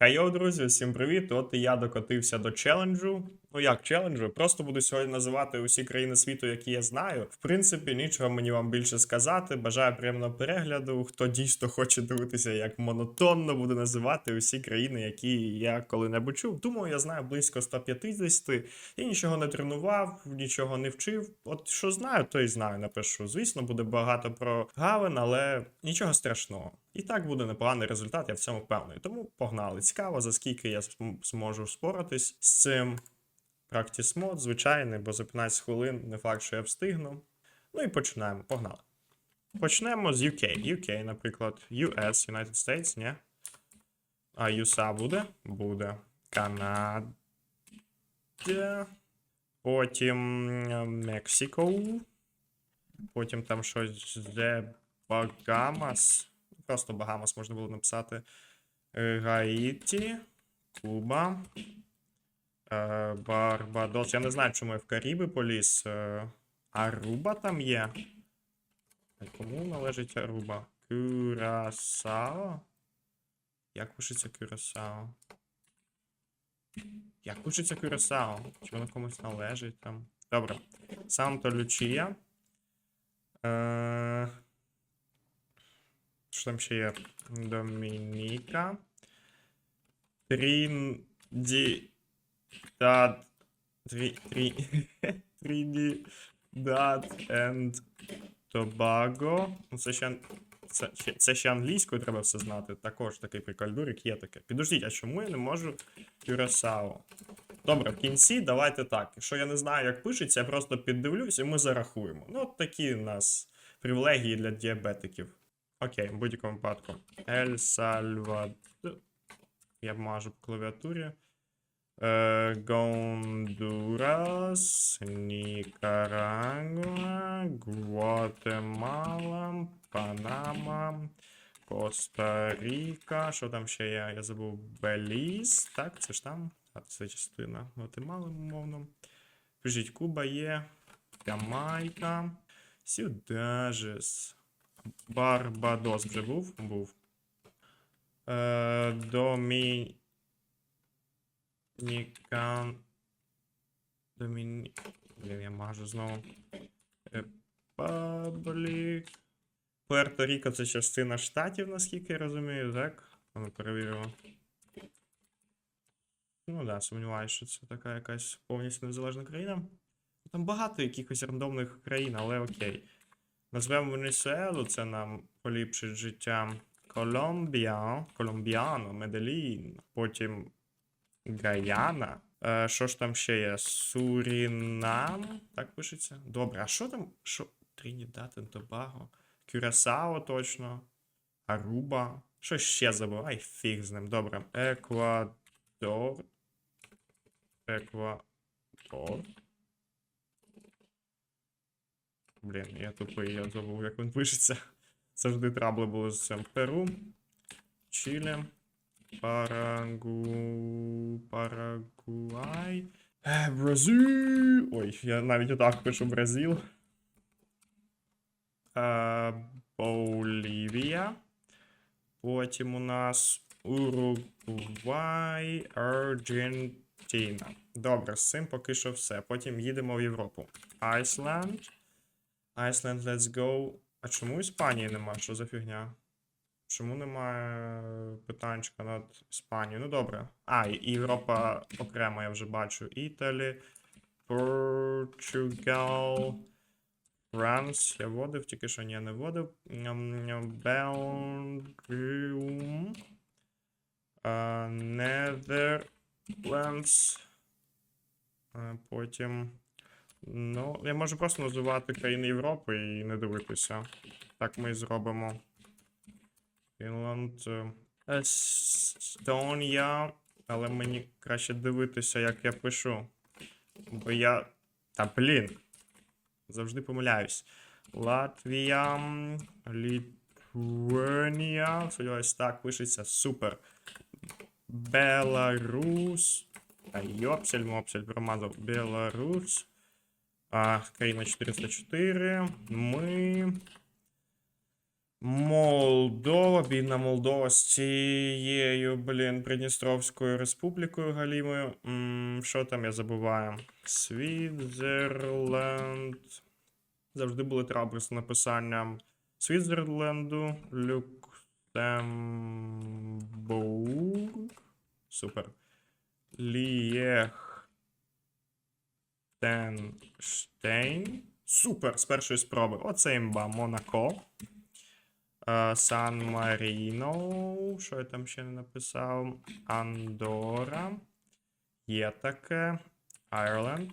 Хайо, друзі, всім привіт! От і я докотився до челенджу. Ну як челенджу? Просто буду сьогодні називати усі країни світу, які я знаю. В принципі, нічого мені вам більше сказати. Бажаю приємного перегляду. Хто дійсно хоче дивитися, як монотонно буду називати усі країни, які я коли-небудь чув. Думаю, я знаю близько 150. Я нічого не тренував, нічого не вчив. От що знаю, то і знаю. Напишу. Звісно, буде багато про гавен, але нічого страшного. І так буде непоганий результат, я в цьому впевнений. Тому погнали. Цікаво, за скільки я зм- зможу вспоратись з цим. Practice мод, звичайний, бо за 15 хвилин не факт, що я встигну. Ну і починаємо. Погнали. Почнемо з UK. UK, наприклад, US, United States, ні? А USA буде? Буде. Канада. Потім е, Мексико. Потім там щось The Bahamas. Просто Багамас можна було написати. Е, Гаїті, Куба. Е, Барбадос. Я не знаю, чому я в Каріби поліз. Е, Аруба там є. А Кому належить Аруба? Кюрасао? Як пишеться Кюрасао? Як пишеться Кюрасао? Чи воно комусь належить там? Добре. Санто Лючія. Е... Що там ще є? Домініка. Трінді. Дад. Трі. Трі. Трінідад and Тобаго. Ну, Це ще, це, це ще англійською треба все знати. Також такий прикольдурик є таке. Підождіть, а чому я не можу Кюрасао? Добре, в кінці давайте так. Якщо я не знаю, як пишеться, я просто піддивлюсь і ми зарахуємо. Ну, от такі у нас привілегії для діабетиків. Окей, в будь-якому випадку. Ель Сальвадор. Я мажу по клавіатурі. Е, Гондурас, Нікарагуа, Гватемала, Панама, Коста-Ріка. Що там ще є? Я забув. Беліз. Так, це ж там. А це частина Гватемали, умовно. Пишіть, Куба є. Ямайка. Сюди же. Барбадос вже був? Був. Е, Домі... Нікан. Доміні... Я мажу знову. Репаблік. Пуерто-Ріко це частина штатів, наскільки я розумію, так? А Ми перевіримо. Ну да, сумніваюся, що це така якась повністю незалежна країна. Там багато якихось рандомних країн, але окей. Назвемо Венесуелу, це нам поліпшить життя. Колумбія, Колумбіано, Меделін, потім Гаяна. Е, що ж там ще є? Сурінам. Так пишеться? Добре, а що там? Що? Тринідад і Тобаго. Кюрасао точно. Аруба. Що ще забув? Ай, фіг з ним. Добре. Еквадор. Еквадор. Блін, я тупий, я забув, як він пишеться. Завжди трабли були з цим. Перу. Чилі. Парагу... Парагуай. Бразил. Ой, я навіть отак пишу Бразил. Е, Болівія. Потім у нас Уругвай, Аргентина. Добре, з цим поки що все. Потім їдемо в Європу. Айсланд. Айсланд, let's go. А чому Іспанії нема? Що за фігня? Чому немає питанчика над Іспанією? Ну добре. А, Європа окремо, я вже бачу. Італі, Португал, Франц. Я вводив, тільки що ні, не вводив. Белгіум. Нідерландс. Потім. Ну, я можу просто називати країни Європи і не дивитися. Так ми і зробимо. Фінланд. е, Естонія. Але мені краще дивитися, як я пишу. Бо я. Та блін. Завжди помиляюсь. Латвія. м, Літванія. Сподіваюсь, так пишеться. Супер. Беларус. Та йопсель, мопсель, промазав. Беларус. А, країна 404. Ми. Молдова, бідна Молдова з цією, блін, Придністровською республікою Галімою. Що там я забуваю? Світзерленд. Завжди були трабли з написанням Світзерленду, Люксембург. Супер. Лієхтенштейн. Супер! З першої спроби. Оце імба. Монако. Сан Маріно. Що я там ще не написав? Андора. Є таке. Айрленд.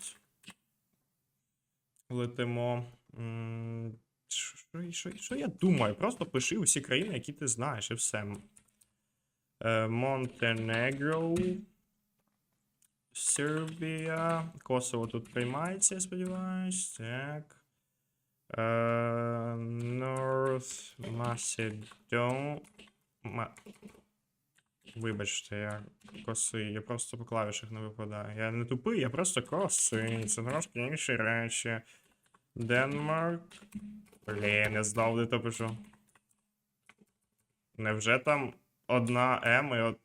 Летимо. Що, що, що я думаю? Просто пиши усі країни, які ти знаєш, і все. Е, Монтенегро. Сербія. Косово тут приймається, я сподіваюсь. Так. Е, North Macedon. Ма... Вибачте, я косий, я просто по клавішах не випадаю. Я не тупий, я просто косий. Це трошки інші речі. Денмарк. Блін, я знов не то пишу. Невже там одна М і от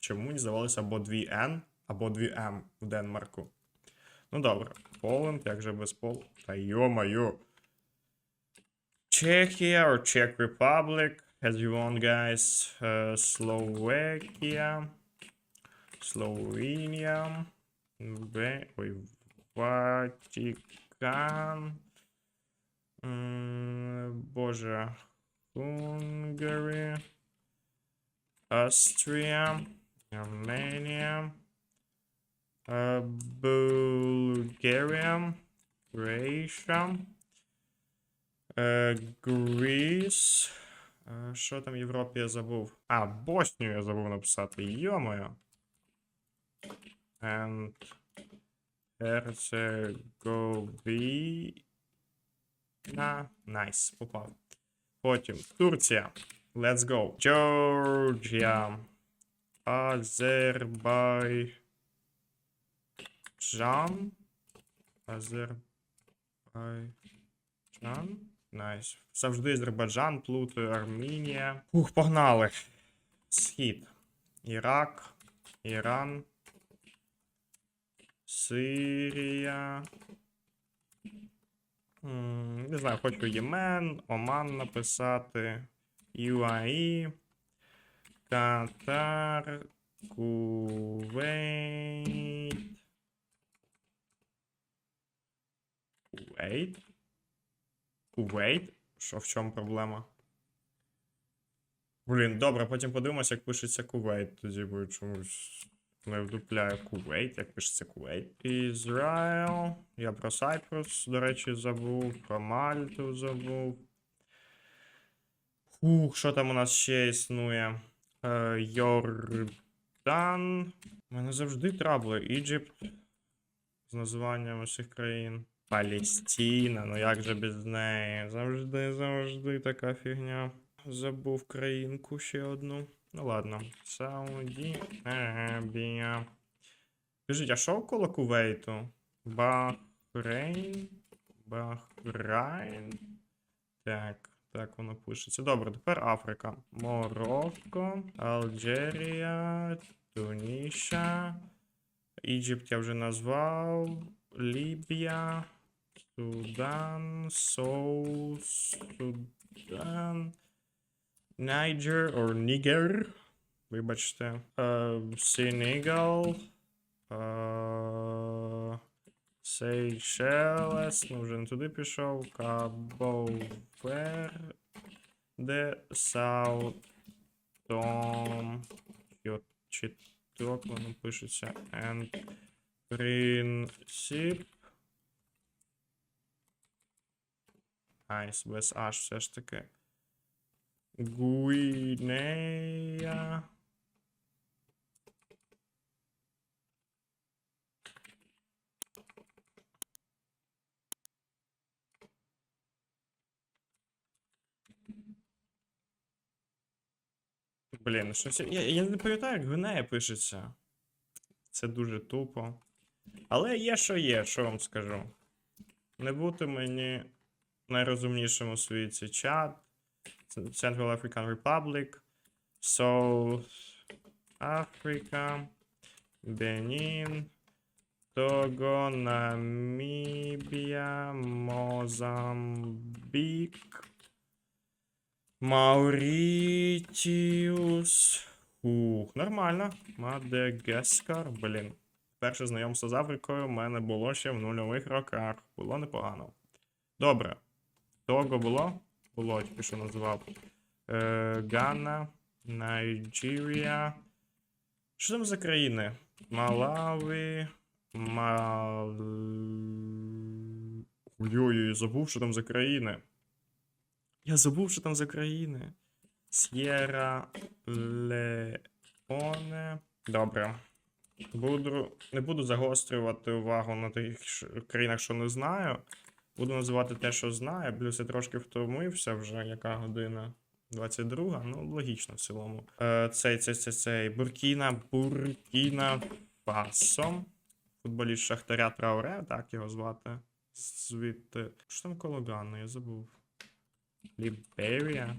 чому не здавалося або дві Н, або дві М в Денмарку? Ну добре. Поленд, як же без Пол. Та йо-моє. Czechia or Czech Republic, as you want, guys. Uh, Slovakia, Slovenia, Ve- ой, Ватикан. М, Боже, Hungary, Austria, Armenia, uh, Bulgaria, Croatia. Е, Greece. Е, Що там в Європі я забув? А, Боснію я забув написати. Йо-моє. And Herzegovina. Найс, попав. Потім Турція. Let's go. Georgia. Азербайджан. Азербайджан. Найс. Завжди Азербайджан, плутаю, Армінія. Ух, погнали. Схід. Ірак, Іран. Сирія. Не знаю, хочу Ємен, Оман написати. ЮАІ. Катар. Кувейт. Кувейт? Кувейт? Що в чому проблема? Блін, добре, потім подивимося, як пишеться Кувейт. Тоді буде чомусь не вдупляю Кувейт, як пишеться Кувейт. Ізраїл. Я про Сайпрус, до речі, забув. Про Мальту забув. Фух, що там у нас ще існує? Е, Йордан. У мене завжди трабли. Іджипт. З названням усіх країн. Палістіна, ну як же без неї? Завжди, завжди така фігня. Забув країнку ще одну. Ну ладно. Сауді Арабія. Скажіть, а що коло Кувейту? Бахрейн? Бахрайн? Так, так воно пишеться. Добре, тепер Африка. Марокко, Алджерія, Туніша. Іджипт я вже назвав. Лібія. Судан, Соу, Судан, Найджер or Нігер. Вибачте. Е, Сенегал. Е, Сейшелес. Ну, вже не туди пішов. Кабо Верде. Саут. Том. Чіток воно пишеться. And Принцип. Найс, без аж все ж таки. Гуінея. Блін, що все. Я, я не пам'ятаю, як Гвинея пишеться. Це дуже тупо. Але є, що є, що вам скажу. Не бути мені найрозумнішим у світі чат. Central African Republic, South Africa, Benin, Того, Намібія, Мозамбік, Маурітіус. Ух, нормально. Мадагаскар, блін. Перше знайомство з Африкою в мене було ще в нульових роках. Було непогано. Добре. Того було? Було, тільки що називав. Е, Гана, Найджірія. Що там за країни? Малави. Мал... Ой-ой, забув, що там за країни. Я забув, що там за країни. С'єра Леоне. Добре. Буду, не буду загострювати увагу на тих країнах, що не знаю. Буду називати те, що знаю. Плюс я трошки втомився вже, яка година. 22, ну логічно в цілому. Е, цей, цей, цей, цей. Буркіна, Буркіна Фасо. Футболіст Шахтаря Трауре, так його звати. Звідти. Що там коло Ганни, я забув. Ліберія.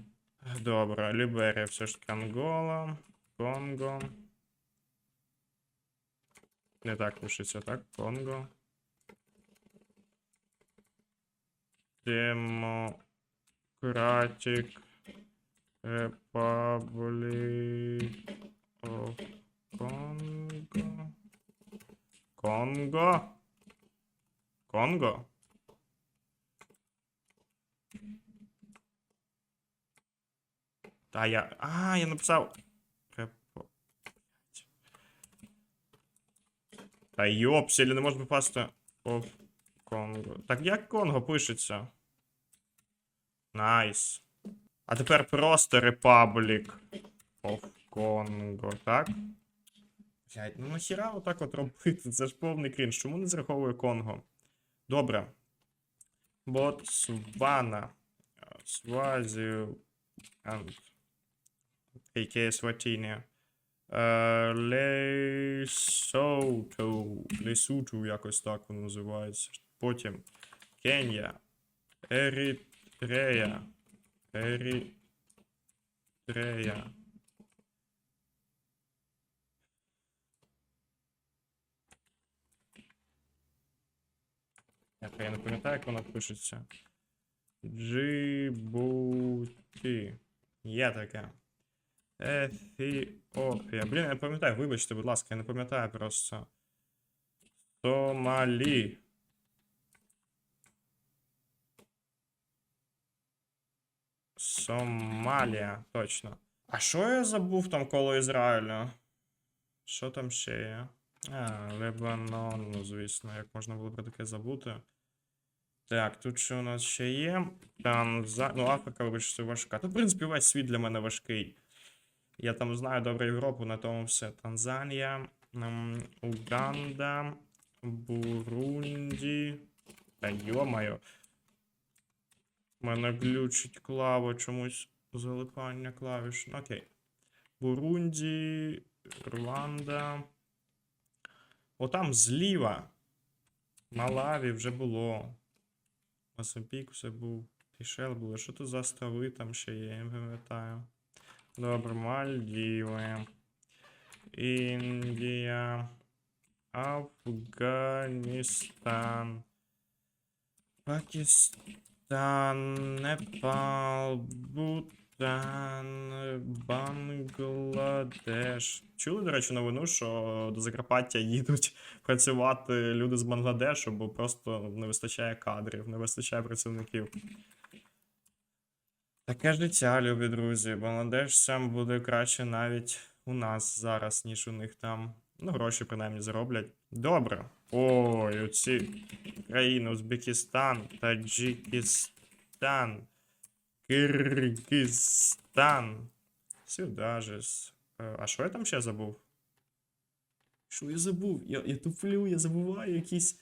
Добре, Ліберія все ж таки Ангола, Конго. Не так пишеться, так? Конго. Democratic Republic of Congo. Конго? Конго? Та я. А, я написав. Та йопселі, не можна попасти. Of Конго. Так як Конго пишеться? Найс. А тепер просто Republic of Congo, так? Блядь, ну нахіра отак от робити? Це ж повний крінж. Чому не зраховує Конго? Добре. Ботсвана. Свазі. А.К. Сватінія. Е, Лесото. Лесуту якось так воно називається. Потім Кенія. Ерітрея. Ерітрея. Я, я не пам'ятаю, як вона пишеться. Джибуті. Є таке. Ефіопія. Блін, я не пам'ятаю, вибачте, будь ласка, я не пам'ятаю просто. Сомалі. Сомалія, точно. А що я забув там коло Ізраїлю? Що там ще є? А, Лебанон, ну звісно, як можна було б таке забути. Так, тут що у нас ще є? Танза... Ну, Африка, вибачте, важка. Та, в принципі, весь світ для мене важкий. Я там знаю добре Європу, на тому все. Танзанія, Уганда, Бурунді. Та йо-моє. У мене глючить клава чомусь залипання клавіш. Ну, Окей. Бурунді, Рванда. Отам зліва. Малаві вже було. Мозамбік все був. Ішел було. Що тут за острови там ще є, я не пам'ятаю. Добре, Мальдіви. Індія. Афганістан. Пакистан. Непал. Бутан. Бангладеш. Чули, до речі, новину, що до Закарпаття їдуть працювати люди з Бангладешу, бо просто не вистачає кадрів, не вистачає працівників. Таке життя, любі друзі. Бангладеш сам буде краще навіть у нас зараз, ніж у них там. Ну, гроші принаймні зароблять. Добре. Ой, оці країни Узбекистан, Таджикистан, Киргизстан. Сюди же. Е, А що я там ще забув? Що я забув? Я, я туплю, я забуваю якісь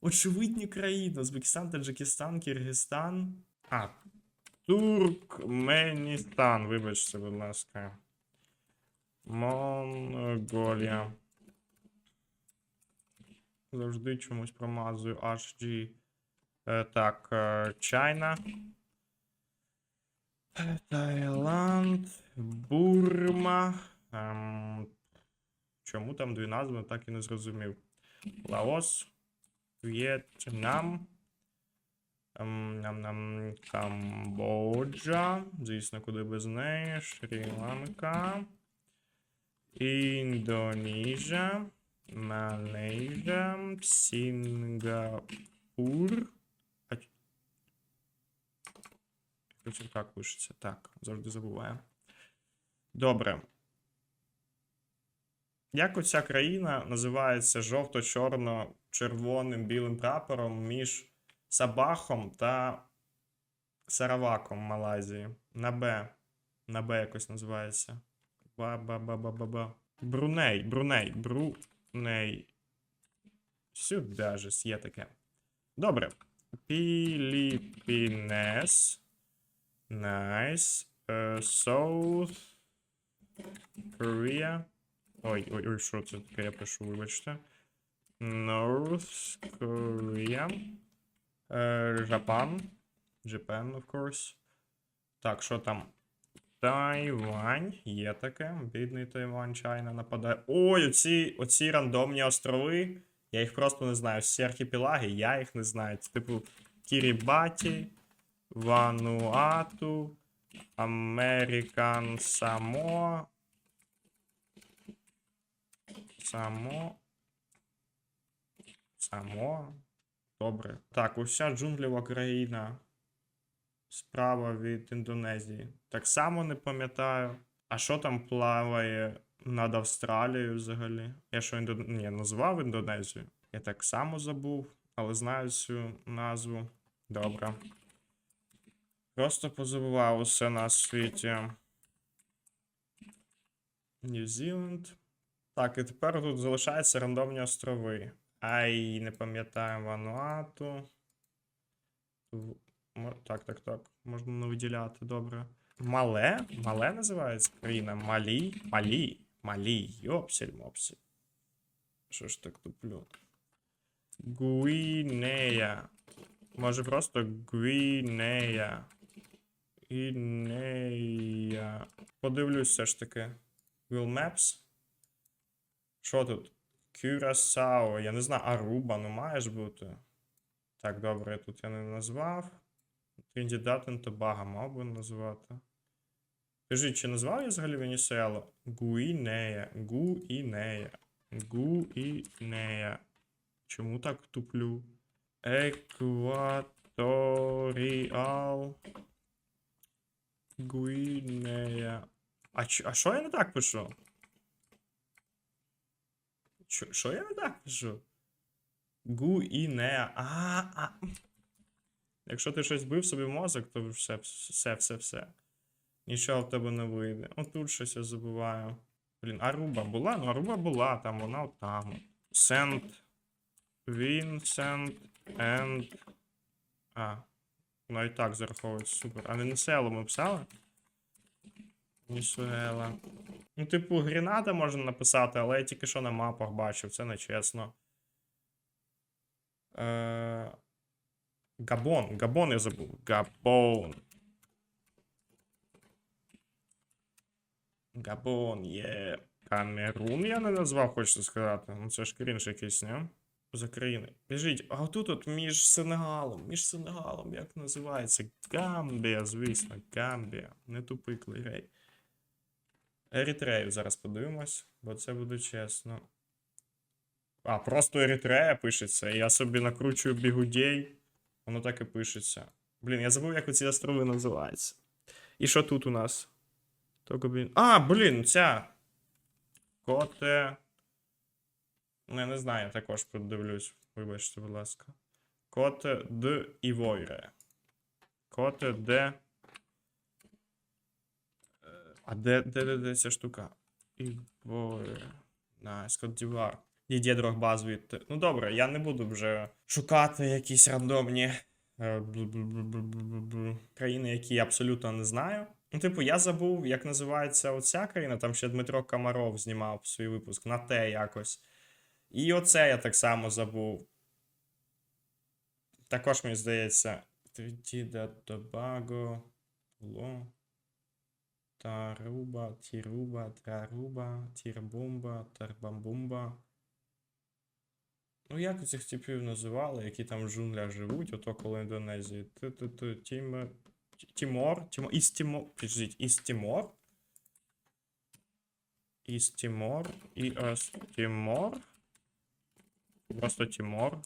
очевидні країни. Узбекистан, Таджикистан, Киргизстан. А, Туркменістан, вибачте, будь ласка. Монголія. Завжди чомусь промазую. HG. Е, так, е, Чайна. Таїланд, Бурма. Ем, чому там дві назви, так і не зрозумів. Лаос, В'єтнам. Ем, Камбоджа. Звісно, куди без неї. Шрі-Ланка. Індонезія. Малайзія. Сінгапур. А ч- так пишеться. Так, завжди забуваю. Добре. Як оця країна називається жовто-чорно-червоним білим прапором між Сабахом та Сараваком Малайзії? На Б. На Б якось називається. Ба-ба-ба-ба-ба-ба. Бруней, Бруней, Бруней. Сюди же є таке. Добре. Філіппінес. Найс. Е, South Korea. Ой, ой, ой, що це таке я пишу, вибачте. North Korea. Е, Japan. Japan, of course. Так, що там? Тайвань. Є таке. Бідний Тайвань, Чайна нападає. Ой, оці, оці рандомні острови. Я їх просто не знаю. Всі архіпелаги, я їх не знаю. Це, типу Кірібаті, Вануату, Американ Само. Само. Само. Добре. Так, уся джунглєва країна. Справа від Індонезії. Так само не пам'ятаю. А що там плаває над Австралією взагалі? Я що індо... Ні, назвав Індонезію. Я так само забув, але знаю цю назву. Добре. Просто позабував усе на світі. Нью-Зіланд. Так, і тепер тут залишаються рандомні острови. Ай, не пам'ятаю Вануату. Так, так, так. Можна не виділяти, добре. Мале? Мале називається країна? Малі? Малі. Малі. Йопсель мопсель. Що ж так туплю? Гуінея. Може просто Гвінея. Гвінея. Подивлюсь все ж таки. Google Maps. Що тут? Кюрасао. Я не знаю, Аруба, ну має ж бути. Так, добре, тут я не назвав. Тріндідат і Тобаго мав би назвати. Скажіть, чи назвав я взагалі Венесуелу? Гуінея. Гуінея. Гуінея. Чому так туплю? Екваторіал. Гуінея. А, ч- а що я не так пишу? Що, я не так пишу? Гуінеа. А, а. Якщо ти щось бив собі мозок, то все, все, все, все. Нічого в тебе не вийде. О, тут щось я забуваю. Блін, Аруба була? Ну, Аруба була, там вона от там. Сент. Вінсент енд. А. Ну і так зараховується, супер. А Венесуелу ми писали? Венесуела. Ну, типу, Гренада можна написати, але я тільки що на мапах бачив, це не чесно. Е... Габон. Габон я забув. Габон. Габон є. Камерун я не назвав, хочеться сказати. Ну це ж крінж якийсь, не? За країни. Біжіть, а отут от між Сенегалом, між Сенегалом, як називається? Гамбія, звісно, Гамбія. Не тупий клейрей. Ерітрею зараз подивимось, бо це буде чесно. А, просто Еритрея пишеться. Я собі накручую бігудей. Воно так і пишеться. Блін, я забув, як оці острови називаються. І що тут у нас? Блін. А, блін, ця. Коте. Ну, я не знаю, також подивлюсь. Вибачте, будь ласка. Коте д Івойре. Коте де. Е, А де, де, де, де ця штука? Івойре. Найс, Кот Дівар. Дідє Дрогба звідти. Ну добре, я не буду вже шукати якісь рандомні е, країни, які я абсолютно не знаю. Ну, типу, я забув, як називається оця країна. Там ще Дмитро Комаров знімав свій випуск на те якось. І оце я так само забув. Також мені здається. Тридіда Тобаго. Таруба, Тіруба, Траруба, Тірбумба, Тарбамбумба. Ну, як цих типів називали, які там в джунглях живуть, ото коло Індонезії. Ту-ту-ту, Тім... Тімор? Тімо... Із Тімор. Тімор? Із Тімор. І ось Тімор. Просто Тімор.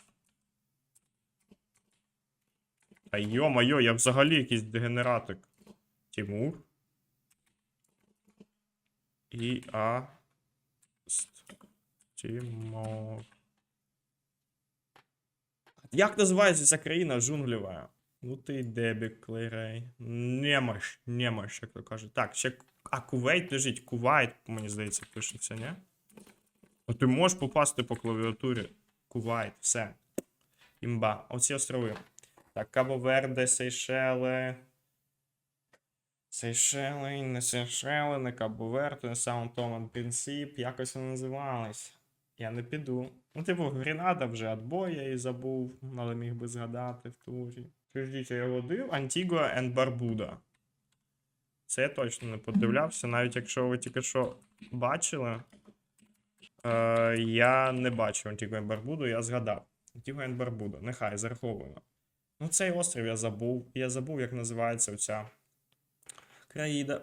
Та йо-моє, я взагалі якийсь дегенератик. Тімур. І а. Тімор. Як називається ця країна джунглєва? Ну ти дебік, клейрей. Немощ, немощ, як то кажуть. Так, ще. А Кувейт лежить, Кувайт, мені здається, пишеться, ні? Ну ти можеш попасти по клавіатурі. Кувайт, все. Імба. Оці острови. Так, Кабо-Верде, Сейшели. Сейшели, не Сейшели, не Кабо-Верде, не Саунтоман Принцип. Якось вони називались. Я не піду. Ну, типу, Гренада вже отбой, я і забув, але міг би згадати в турі. Підождіть, я водив Антігуа and Барбуда. Це я точно не подивлявся, навіть якщо ви тільки що бачили. Е, я не бачив Антігуа and Барбуду, я згадав. Антігуа and Барбуда, нехай зараховуємо. Ну, цей острів я забув. Я забув, як називається оця країна.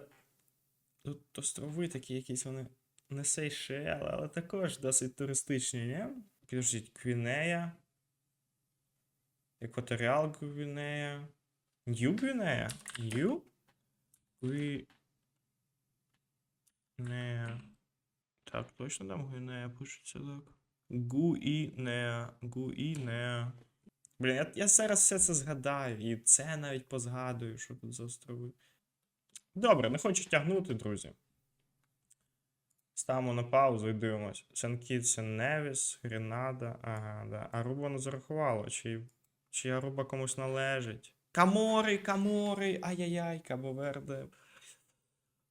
Тут острови такі якісь вони не Сейшели, але також досить туристичні, ні? Підождіть, Гвінея. Екваторіал Гвінея. Нью Гвінея? Нью? Гвінея. Так, точно там Гвінея пишеться так. Гуінея. Гуінея. Блін, я, я зараз все це згадаю, і це навіть позгадую, що тут за острови. Добре, не хочу тягнути, друзі. Ставимо на паузу і дивимось. Сен-Кітс, Невіс, Гренада. Ага, да. Аруба не зарахувало. Чи, чи Аруба комусь належить? Камори, Камори, ай-яй-яй, Кабоверде.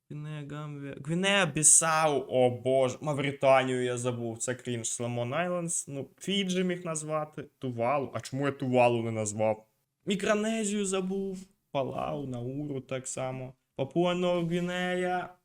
Гвінея, Гамбія. Гвінея, Бісау, о боже. Мавританію я забув. Це крінж. Соломон Айлендс. Ну, Фіджі міг назвати. Тувалу. А чому я Тувалу не назвав? Мікронезію забув. Палау, Науру так само. Папуа Гвінея.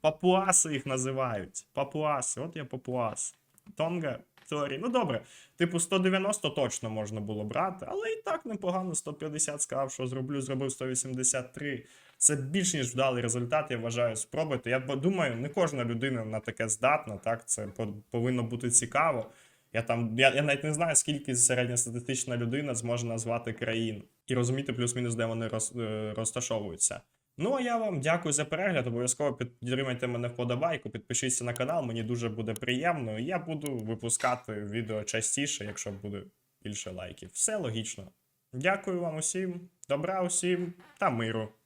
Папуаси їх називають. Папуаси, от я папуас. Тонга, Торі. Ну добре, типу 190 точно можна було брати, але і так непогано. 150 сказав, що зроблю, зробив 183. Це більш ніж вдалий результат, я вважаю, спробуйте. Я думаю, не кожна людина на таке здатна, так? Це повинно бути цікаво. Я там, я, я навіть не знаю, скільки середньостатистична людина зможе назвати країн і розуміти плюс-мінус, де вони роз, е, розташовуються. Ну а я вам дякую за перегляд. Обов'язково підтримайте мене вподобайку, підпишіться на канал, мені дуже буде приємно. Я буду випускати відео частіше, якщо буде більше лайків. Все логічно. Дякую вам усім, добра усім та миру.